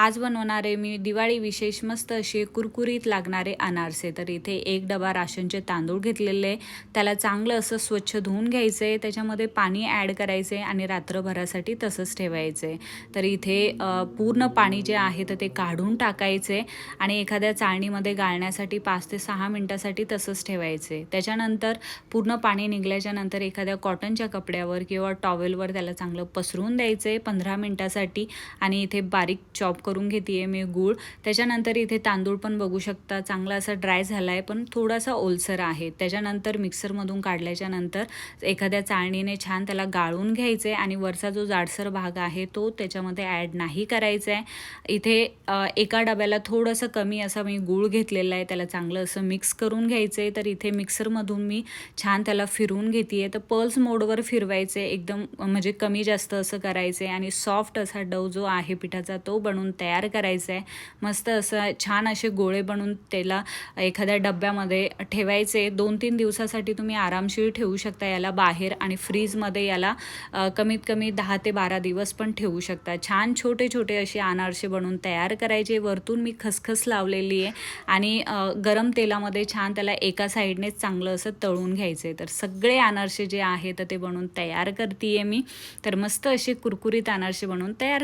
आज बनवणार आहे मी दिवाळी विशेष मस्त असे कुरकुरीत लागणारे अनारसे. तर इथे एक डबा राशनचे तांदूळ घेतलेले त्याला चांगलं असं स्वच्छ धुवून घ्यायचं. आहे त्याच्यामध्ये पाणी ॲड करायचं आहे आणि रात्रभरासाठी तसंच ठेवायचं. आहे तर इथे पूर्ण पाणी जे आहे तर ते काढून टाकायचे आणि एखाद्या चाळणीमध्ये गाळण्यासाठी पाच ते सहा मिनटासाठी तसंच ठेवायचे. त्याच्यानंतर पूर्ण पाणी निघल्याच्या नंतर एखाद्या कॉटनच्या कपड्यावर किंवा टॉवेलवर त्याला चांगलं पसरून द्यायचं आहे पंधरा मिनटासाठी आणि इथे बारीक चॉप करून घेते आहे मी गूळ. त्याच्यानंतर इथे तांदूळ पण बघू शकता. चांगला असा ड्राय झाला आहे पण थोडासा ओलसर आहे. त्याच्यानंतर मिक्सरमधून काढल्याच्या नंतर एखाद्या चाळणीने छान त्याला गाळून घ्यायचं आहे आणि वरचा जो जाडसर भाग आहे तो त्याच्यामध्ये ॲड नाही करायचा आहे इथे एका डब्याला थोडंसं कमी असा मी गूळ घेतलेला आहे. त्याला चांगलं असं मिक्स करून घ्यायचं आहे तर इथे मिक्सरमधून मी छान त्याला फिरवून घेते आहे तर पल्स मोडवर फिरवायचे एकदम म्हणजे कमी जास्त असं करायचं आहे आणि सॉफ्ट असा डव जो आहे पिठाचा तो बनवून तयार करायचं आहे मस्त असं छान असे गोळे बनवून त्याला एखाद्या डब्यामध्ये ठेवायचे. दोन तीन दिवसासाठी तुम्ही आरामशीर ठेवू शकता. याला बाहेर आणि फ्रीजमध्ये याला कमीत कमी दहा ते बारा दिवस पण ठेवू शकता. छान छोटे छोटे असे अनारसे बनवून तयार करायचे. वरतून मी खसखस लावलेली आहे आणि गरम तेलामध्ये छान त्याला एका साईडनेच चांगलं असं तळून घ्यायचं आहे तर सगळे अनारसे जे आहे तर ते बनवून तयार करते मी. तर मस्त असे कुरकुरीत अनारसे बनवून तयार